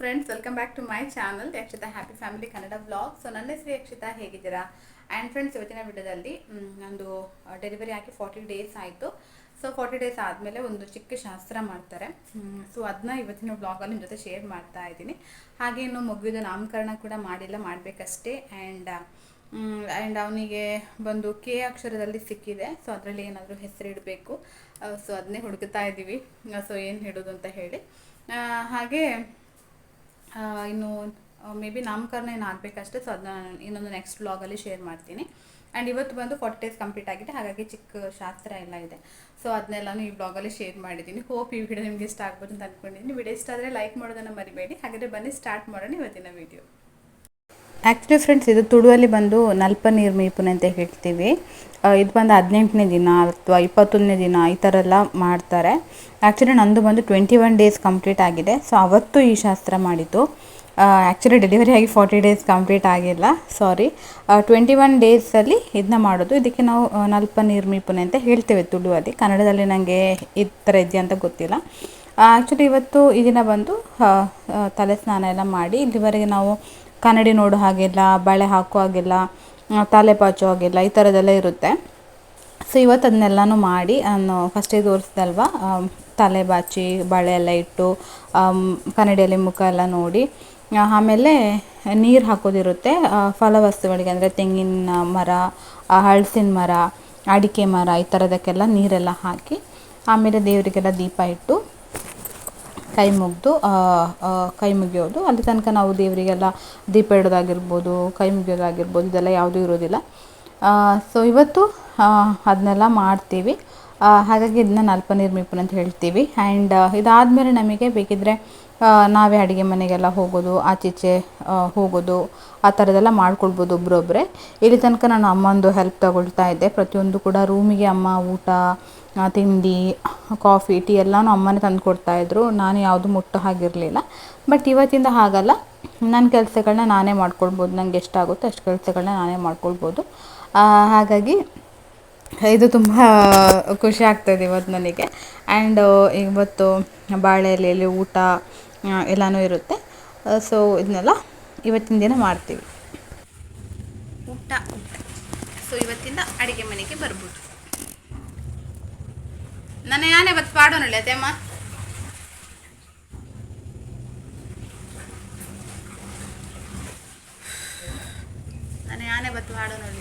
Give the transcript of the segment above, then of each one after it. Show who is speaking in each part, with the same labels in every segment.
Speaker 1: Friends welcome back to my channel Yakshita happy family Kannada vlog so ನನ್ನ ಹೆಸರು ಯಕ್ಷಿತಾ ಹೇಗಿದ್ದೀರಾ? And friends ಇವತ್ತಿನ ವಿಡಿಯೋದಲ್ಲಿ ನಂದು ಡೆಲಿವರಿ ಆಗಿ ಫಾರ್ಟಿ ಡೇಸ್ ಆಯಿತು. ಸೊ ಫಾರ್ಟಿ ಡೇಸ್ ಆದಮೇಲೆ ಒಂದು ಚಿಕ್ಕ ಶಾಸ್ತ್ರ ಮಾಡ್ತಾರೆ. ಸೊ ಅದನ್ನ ಇವತ್ತಿನ ವ್ಲಾಗಲ್ಲಿ ನಿಮ್ಮ ಜೊತೆ ಶೇರ್ ಮಾಡ್ತಾ ಇದ್ದೀನಿ. ಹಾಗೆ ಇನ್ನು ನಾಮಕರಣ ಕೂಡ ಮಾಡಿಲ್ಲ, ಮಾಡಬೇಕಷ್ಟೇ. ಆ್ಯಂಡ್ ಆ್ಯಂಡ್ ಅವನಿಗೆ ಬಂದು ಕೆ ಅಕ್ಷರದಲ್ಲಿ ಸಿಕ್ಕಿದೆ. ಸೊ ಅದರಲ್ಲಿ ಏನಾದರೂ ಹೆಸರಿಡಬೇಕು ಸೊ ಅದನ್ನೇ ಹುಡುಕ್ತಾ ಇದ್ದೀವಿ ಸೊ ಏನು ಹೇಳೋದು ಅಂತ ಹೇಳಿ. ಹಾಗೆ ಇನ್ನು ಮೇ ಬಿ ನಾಮಕರಣ ಏನು ಆಗಬೇಕಷ್ಟೇ ಸೊ ಅದನ್ನ ನಾನು ಇನ್ನೊಂದು ನೆಕ್ಸ್ಟ್ ಬ್ಲಾಗಲ್ಲಿ ಶೇರ್ ಮಾಡ್ತೀನಿ. ಆ್ಯಂಡ್ ಇವತ್ತು ಬಂದು ಫಾರ್ಟಿ ಡೇಸ್ ಕಂಪ್ಲೀಟ್ ಆಗಿದೆ, ಹಾಗಾಗಿ ಚಿಕ್ಕ ಶಾಸ್ತ್ರ ಎಲ್ಲ ಇದೆ. ಸೊ ಅದನ್ನೆಲ್ಲನೂ ಈ ಬ್ಲಾಗಲ್ಲಿ ಶೇರ್ ಮಾಡಿದ್ದೀನಿ. ಹೋಪ್ ಈ ವಿಡಿಯೋ ನಿಮಗೆ ಇಷ್ಟ ಆಗ್ಬೋದು ಅಂತ ಅಂದ್ಕೊಂಡಿದ್ದೀನಿ ವಿಡಿಯೋ ಇಷ್ಟ ಆದರೆ ಲೈಕ್ ಮಾಡೋದನ್ನು ಮರಿಬೇಡಿ. ಹಾಗಾದರೆ ಬನ್ನಿ ಸ್ಟಾರ್ಟ್ ಮಾಡೋಣ ಇವತ್ತಿನ ವಿಡಿಯೋ ಆ್ಯಕ್ಚುಲಿ ಫ್ರೆಂಡ್ಸ್ ಇದು ತುಳುವಲ್ಲಿ ಬಂದು ನಲ್ಪ ನೀರು ಮೀಪುನೆ ಅಂತ ಹೇಳ್ತೀವಿ. ಇದು ಬಂದು ಹದಿನೆಂಟನೇ ದಿನ ಅಥವಾ ಇಪ್ಪತ್ತೊಂದನೇ ದಿನ ಈ ಥರ ಎಲ್ಲ ಮಾಡ್ತಾರೆ. ಆ್ಯಕ್ಚುಲಿ ನಂದು ಬಂದು ಟ್ವೆಂಟಿ ಒನ್ ಡೇಸ್ ಕಂಪ್ಲೀಟ್ ಆಗಿದೆ. ಸೊ ಅವತ್ತು ಈ ಶಾಸ್ತ್ರ ಮಾಡಿದ್ದು. ಆ್ಯಕ್ಚುಲಿ ಡೆಲಿವರಿ ಆಗಿ ಫಾರ್ಟಿ ಡೇಸ್ ಕಂಪ್ಲೀಟ್ ಆಗಿಲ್ಲ. ಸಾರಿ ಟ್ವೆಂಟಿ ಒನ್ ಡೇಸಲ್ಲಿ ಇದನ್ನ ಮಾಡೋದು. ಇದಕ್ಕೆ ನಾವು ನಲ್ಪ ನೀರು ಮೀಪುನೆ ಅಂತ ಹೇಳ್ತೇವೆ ತುಳುವಲ್ಲಿ. ಕನ್ನಡದಲ್ಲಿ ನನಗೆ ಈ ಥರ ಇದೆಯಾ ಅಂತ ಗೊತ್ತಿಲ್ಲ. ಆ್ಯಕ್ಚುಲಿ ಇವತ್ತು ಈ ದಿನ ಬಂದು ತಲೆ ಸ್ನಾನ ಎಲ್ಲ ಮಾಡಿ ಇಲ್ಲಿವರೆಗೆ ನಾವು ಕನ್ನಡಿ ನೋಡೋ ಹಾಗೆಲ್ಲ, ಬಳೆ ಹಾಕೋ ಹಾಗೆಲ್ಲ ತಲೆ ಪಾಚೋ ಹಾಗೆಲ್ಲ ಈ ಥರದ್ದೆಲ್ಲ ಇರುತ್ತೆ. ಸೊ ಇವತ್ತು ಅದನ್ನೆಲ್ಲನೂ ಮಾಡಿ ನಾನು ಫಸ್ಟೇ ತೋರಿಸ್ದಲ್ವ ತಲೆ ಬಾಚಿ, ಬಳೆ ಎಲ್ಲ ಇಟ್ಟು ಕನ್ನಡಿಯಲ್ಲಿ ಮುಖ ಎಲ್ಲ ನೋಡಿ ಆಮೇಲೆ ನೀರು ಹಾಕೋದಿರುತ್ತೆ. ಫಲವಸ್ತುಗಳಿಗೆ ಅಂದರೆ ತೆಂಗಿನ ಮರ ಹಳಸಿನ ಮರ, ಅಡಿಕೆ ಮರ ಈ ಥರದಕ್ಕೆಲ್ಲ ನೀರೆಲ್ಲ ಹಾಕಿ, ಆಮೇಲೆ ದೇವರಿಗೆಲ್ಲ ದೀಪ ಇಟ್ಟು ಕೈ ಮುಗಿದು ಕೈ ಮುಗಿಯೋದು ಅಲ್ಲಿ ತನಕ ನಾವು ದೇವರಿಗೆಲ್ಲ ದೀಪ ಇಡೋದಾಗಿರ್ಬೋದು ಕೈ ಮುಗಿಯೋದಾಗಿರ್ಬೋದು ಇದೆಲ್ಲ ಯಾವುದೂ ಇರೋದಿಲ್ಲ. ಸೊ ಇವತ್ತು ಅದನ್ನೆಲ್ಲ ಮಾಡ್ತೀವಿ. ಹಾಗಾಗಿ ಇದನ್ನ ನಲ್ಪ ನೀರು ಮೀಪುನ್ ಅಂತ ಹೇಳ್ತೀವಿ. ಆ್ಯಂಡ್ ಇದಾದಮೇಲೆ ನಮಗೆ ಬೇಕಿದ್ದರೆ ನಾವೇ ಅಡುಗೆ ಮನೆಗೆಲ್ಲ ಹೋಗೋದು, ಆಚೀಚೆ ಹೋಗೋದು, ಆ ಥರದ್ದೆಲ್ಲ ಮಾಡ್ಕೊಳ್ಬೋದು ಒಬ್ಬರೊಬ್ಬರೇ ಇಲ್ಲಿ ತನಕ ನಾನು ಅಮ್ಮಂದು ಹೆಲ್ಪ್ ತಗೊಳ್ತಾ ಇದ್ದೆ. ಪ್ರತಿಯೊಂದು ಕೂಡ ರೂಮಿಗೆ ಅಮ್ಮ, ಊಟ ತಿಂಡಿ, ಕಾಫಿ, ಟೀ ಎಲ್ಲನೂ ಅಮ್ಮನೇ ತಂದು ಕೊಡ್ತಾಯಿದ್ರು ನಾನು ಯಾವುದು ಮುಟ್ಟೋ ಹಾಗಿರಲಿಲ್ಲ. ಬಟ್ ಇವತ್ತಿಂದ ಹಾಗಲ್ಲ. ನನ್ನ ಕೆಲಸಗಳನ್ನ ನಾನೇ ಮಾಡ್ಕೊಳ್ಬೋದು. ನನಗೆ ಎಷ್ಟಾಗುತ್ತೋ ಅಷ್ಟು ಕೆಲಸಗಳನ್ನ ನಾನೇ ಮಾಡ್ಕೊಳ್ಬೋದು. ಹಾಗಾಗಿ ಇದು ತುಂಬ ಖುಷಿ ಆಗ್ತದೆ ಇವತ್ತು ನನಗೆ. ಆ್ಯಂಡ್ ಇವತ್ತು ಬಾಳೆ ಎಲೆಯಲ್ಲಿ ಊಟ ಎಲ್ಲನೂ ಇರುತ್ತೆ. ಸೊ ಇದನ್ನೆಲ್ಲ ಇವತ್ತಿನ ದಿನ ಮಾಡ್ತೀವಿ. ಊಟ. ಸೊ ಇವತ್ತಿಂದ ಅಡುಗೆ ಮನೆಗೆ ಬರ್ಬೋದು. ನನ್ನ ಯಾನೇ ಬತ್ ಪಾಡೋನಲ್ಲ ಅದೇಮ್ಮ ನನ್ನ ಯಾನೇ ಬತ್ ಪಾಡೋನಲ್ಲ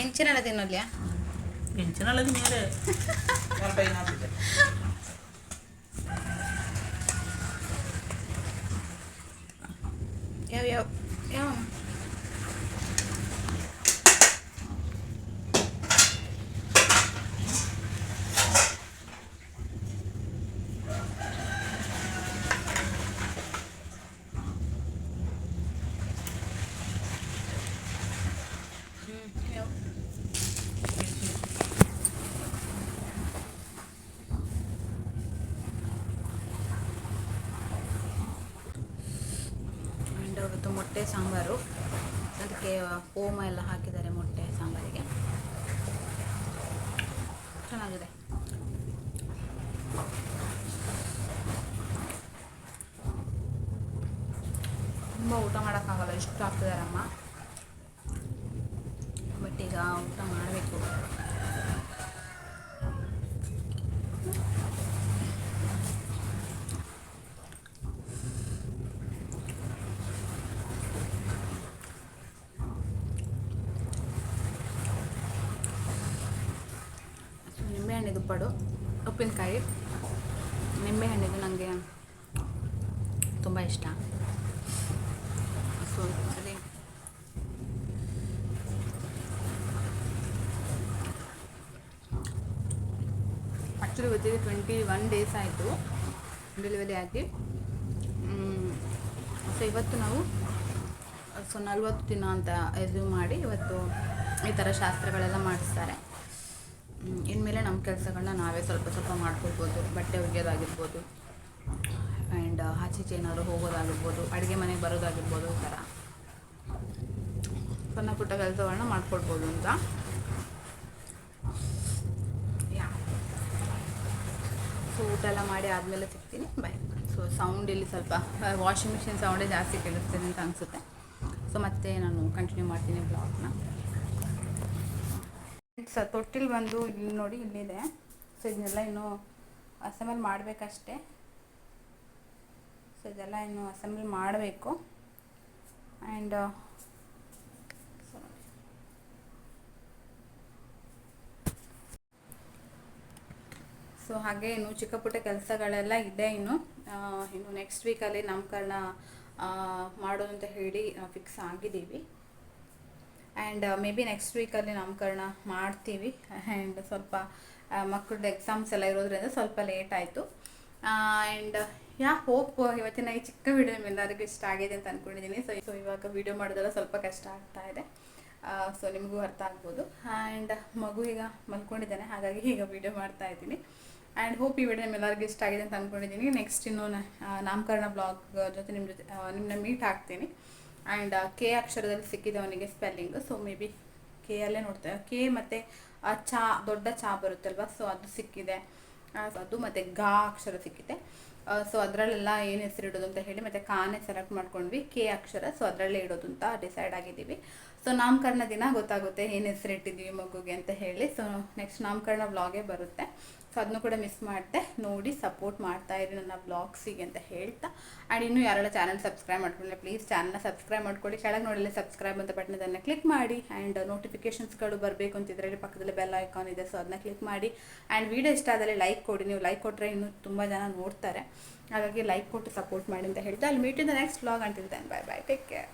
Speaker 1: ಎಂಚಿನಲ್ಲ
Speaker 2: ತಿನ್ನಲ್ಲ ಎಂಚಿನಲ್ಲ ತಿನ್ನಲ್ಲ
Speaker 1: ಯಾವ ಯಾವ ಯಾವ ಮೊಟ್ಟೆ ಸಾಂಬಾರು. ಅದಕ್ಕೆ ಓಮ ಎಲ್ಲ ಹಾಕಿದ್ದಾರೆ ಮೊಟ್ಟೆ ಸಾಂಬಾರಿಗೆ. ಚೆನ್ನಾಗಿದೆ. ತುಂಬ ಊಟ ಮಾಡೋಕ್ಕಾಗಲ್ಲ, ಇಷ್ಟು ಹಾಕ್ತಿದಾರಮ್ಮ ಬಟ್ ಈಗ ಊಟ ಮಾಡಬೇಕು ನಿಂಬೆ ಉಪ್ಪಿನಕಾಯಿ ನಿಂಬೆಹಣ್ಣಿದು ನನಗೆ ತುಂಬ ಇಷ್ಟ. ಸೊ ಅದೇ ಆ್ಯಕ್ಚುಲಿ ಇವತ್ತಿಗೆ ಟ್ವೆಂಟಿ ಒನ್ ಡೇಸ್ ಆಯಿತು ಡೆಲಿವರಿ ಆಗಿ. ಸೊ, ಇವತ್ತು ನಾವು, ಸೊ, ನಲ್ವತ್ತು ದಿನ ಅಂತ ಇದು ಮಾಡಿ ಇವತ್ತು ಈ ಥರ ಶಾಸ್ತ್ರಗಳೆಲ್ಲ ಮಾಡಿಸ್ತಾರೆ. ಇನ್ಮೇಲೆ ನಮ್ಮ ಕೆಲಸಗಳನ್ನ ನಾವೇ ಸ್ವಲ್ಪ ಸ್ವಲ್ಪ ಮಾಡ್ಕೊಳ್ಬೋದು, ಬಟ್ಟೆ ಒಗೆಯೋದಾಗಿರ್ಬೋದು ಆ್ಯಂಡ್ ಆಚೀಚೆ ಏನಾದರೂ ಹೋಗೋದಾಗಿರ್ಬೋದು, ಅಡುಗೆ ಮನೆಗೆ ಬರೋದಾಗಿರ್ಬೋದು ಈ ಥರ. ಸಣ್ಣ ಪುಟ್ಟ ಕೆಲಸಗಳನ್ನ ಮಾಡ್ಕೊಳ್ಬೋದು ಅಂತ. ಯಾ. ಸೊ ಊಟ ಎಲ್ಲ ಮಾಡಿ ಆದಮೇಲೆ ಸಿಗ್ತೀನಿ. ಬಾಯ್ ಸೊ ಸೌಂಡ್ ಇಲ್ಲಿ ಸ್ವಲ್ಪ ವಾಷಿಂಗ್ ಮಿಷಿನ್ ಸೌಂಡೇ ಜಾಸ್ತಿ ಕೇಳಿಸ್ತೀನಿ ಅಂತ ಅನಿಸುತ್ತೆ. ಸೊ ಮತ್ತೆ ನಾನು ಕಂಟಿನ್ಯೂ ಮಾಡ್ತೀನಿ ಬ್ಲಾಗ್ನ ಸ ತೊಟ್ಟಿಲ್ ಬಂದು ಇಲ್ಲಿ ನೋಡಿ ಇಲ್ಲಿದೆ. ಸೊ ಇದನ್ನೆಲ್ಲ ಇನ್ನು ಅಸೆಂಬಲ್ ಮಾಡಬೇಕಷ್ಟೇ. ಸೊ ಇದೆಲ್ಲ ಇನ್ನು ಅಸೆಂಬಲ್ ಮಾಡಬೇಕು. ಆ್ಯಂಡ್ ಸೊ ಹಾಗೆ ಇನ್ನು ಚಿಕ್ಕ ಪುಟ್ಟ ಕೆಲಸಗಳೆಲ್ಲ ಇದೆ ಇನ್ನು. ಇನ್ನು ನೆಕ್ಸ್ಟ್ ವೀಕಲ್ಲಿ ನಾಮಕರಣ ಮಾಡೋದು ಅಂತ ಹೇಳಿ ಫಿಕ್ಸ್ ಆಗಿದ್ದೀವಿ. ಆ್ಯಂಡ್ ಮೇ ಬಿ ನೆಕ್ಸ್ಟ್ ವೀಕಲ್ಲಿ ನಾಮಕರಣ ಮಾಡ್ತೀವಿ. ಆ್ಯಂಡ್ ಸ್ವಲ್ಪ ಮಕ್ಕಳದ್ದು ಎಕ್ಸಾಮ್ಸ್ ಎಲ್ಲ ಇರೋದ್ರಿಂದ ಸ್ವಲ್ಪ ಲೇಟ್ ಆಯಿತು. ಆ್ಯಂಡ್ ಯಾ, ಹೋಪ್ ಇವತ್ತಿನ ಈ ಚಿಕ್ಕ ವಿಡಿಯೋ ನಿಮ್ಮೆಲ್ಲರಿಗೂ ಇಷ್ಟ ಆಗಿದೆ ಅಂತ ಅಂದ್ಕೊಂಡಿದ್ದೀನಿ ಸೊ ಸೊ ಇವಾಗ ವಿಡಿಯೋ ಮಾಡೋದೆಲ್ಲ ಸ್ವಲ್ಪ ಕಷ್ಟ ಆಗ್ತಾ ಇದೆ. ಸೊ ನಿಮಗೂ ಅರ್ಥ ಆಗ್ಬೋದು. ಆ್ಯಂಡ್ ಮಗು ಈಗ ಮಲ್ಕೊಂಡಿದ್ದಾನೆ, ಹಾಗಾಗಿ ಈಗ ವಿಡಿಯೋ ಮಾಡ್ತಾ ಇದ್ದೀನಿ. ಆ್ಯಂಡ್ ಹೋಪ್ ಈ ವಿಡಿಯೋ ನಿಮ್ಮೆಲ್ಲರಿಗೂ ಇಷ್ಟ ಆಗಿದೆ ಅಂತ ಅಂದ್ಕೊಂಡಿದ್ದೀನಿ ನೆಕ್ಸ್ಟ್ ಇನ್ನೂ ನಾಮಕರಣ ಬ್ಲಾಗ್ ಜೊತೆ ನಿಮ್ಮ ಜೊತೆ ನಿಮ್ಮನ್ನ ಮೀಟ್ ಆಗ್ತೀನಿ. ಆ್ಯಂಡ್ ಕೆ ಅಕ್ಷರದಲ್ಲಿ ಸಿಕ್ಕಿದೆ ಅವನಿಗೆ spelling so maybe K ಅಲ್ಲೇ ನೋಡ್ತೇವೆ. ಕೆ ಮತ್ತು ಚಾ, ದೊಡ್ಡ ಚಾ ಬರುತ್ತಲ್ವ ಸೊ ಅದು ಸಿಕ್ಕಿದೆ. ಅದು ಮತ್ತು ಗಾ ಅಕ್ಷರ ಸಿಕ್ಕಿದೆ. ಸೊ ಅದರಲ್ಲೆಲ್ಲ ಏನು ಹೆಸರು ಇಡೋದು ಅಂತ ಹೇಳಿ ಮತ್ತು ಕಾನೇ ಸೆಲೆಕ್ಟ್ ಮಾಡ್ಕೊಂಡ್ವಿ ಕೆ ಅಕ್ಷರ ಸೊ ಅದರಲ್ಲೇ ಇಡೋದು ಅಂತ ಡಿಸೈಡ್ ಆಗಿದ್ದೀವಿ. ಸೊ ನಾಮಕರಣ ದಿನ ಗೊತ್ತಾಗುತ್ತೆ ಏನು ಹೆಸರು ಇಟ್ಟಿದ್ದೀವಿ ಮಗುಗೆ ಅಂತ ಹೇಳಿ. ಸೊ ನೆಕ್ಸ್ಟ್ ನಾಮಕರಣ ವ್ಲಾಗೇ ಬರುತ್ತೆ. ಸೊ ಅದನ್ನು ಕೂಡ ಮಿಸ್ ಮಾಡಿದೆ ನೋಡಿ ಸಪೋರ್ಟ್ ಮಾಡ್ತಾ ಇರಿ ನನ್ನ ಬ್ಲಾಗ್ಸಿಗೆ ಅಂತ ಹೇಳ್ತಾ. ಆ್ಯಂಡ್ ಇನ್ನೂ ಯಾರೆಲ್ಲ ಚಾನಲ್ ಸಬ್ಸ್ಕ್ರೈಬ್ ಮಾಡ್ಕೊಂಡಿಲ್ಲ ಪ್ಲೀಸ್ ಚಾನಲ್ನ ಸಬ್ಸ್ಕ್ರೈಬ್ ಮಾಡ್ಕೊಳ್ಳಿ. ಕೆಳಗೆ ನೋಡಲಿ ಸಬ್ಸ್ಕ್ರೈಬ್ ಅಂತ ಬಟನ್ ಅದನ್ನು ಕ್ಲಿಕ್ ಮಾಡಿ. ಆ್ಯಂಡ್ ನೋಟಿಫಿಕೇಷನ್ಸ್ಗಳು ಬರಬೇಕು ಅಂತ ಇದರಲ್ಲಿ ಪಕ್ಕದಲ್ಲಿ ಬೆಲ್ ಐಕಾನ್ ಇದೆ ಸೊ ಅದನ್ನ ಕ್ಲಿಕ್ ಮಾಡಿ. ಆ್ಯಂಡ್ ವಿಡಿಯೋ ಇಷ್ಟ ಆದರೆ ಲೈಕ್ ಕೊಡಿ. ನೀವು ಲೈಕ್ ಕೊಟ್ಟರೆ ಇನ್ನೂ ತುಂಬ ಜನ ನೋಡ್ತಾರೆ. ಹಾಗಾಗಿ ಲೈಕ್ ಕೊಟ್ಟು ಸಪೋರ್ಟ್ ಮಾಡಿ ಅಂತ ಹೇಳ್ತಾ, ಅಲ್ಲಿ meet in the next vlog until then bye bye take care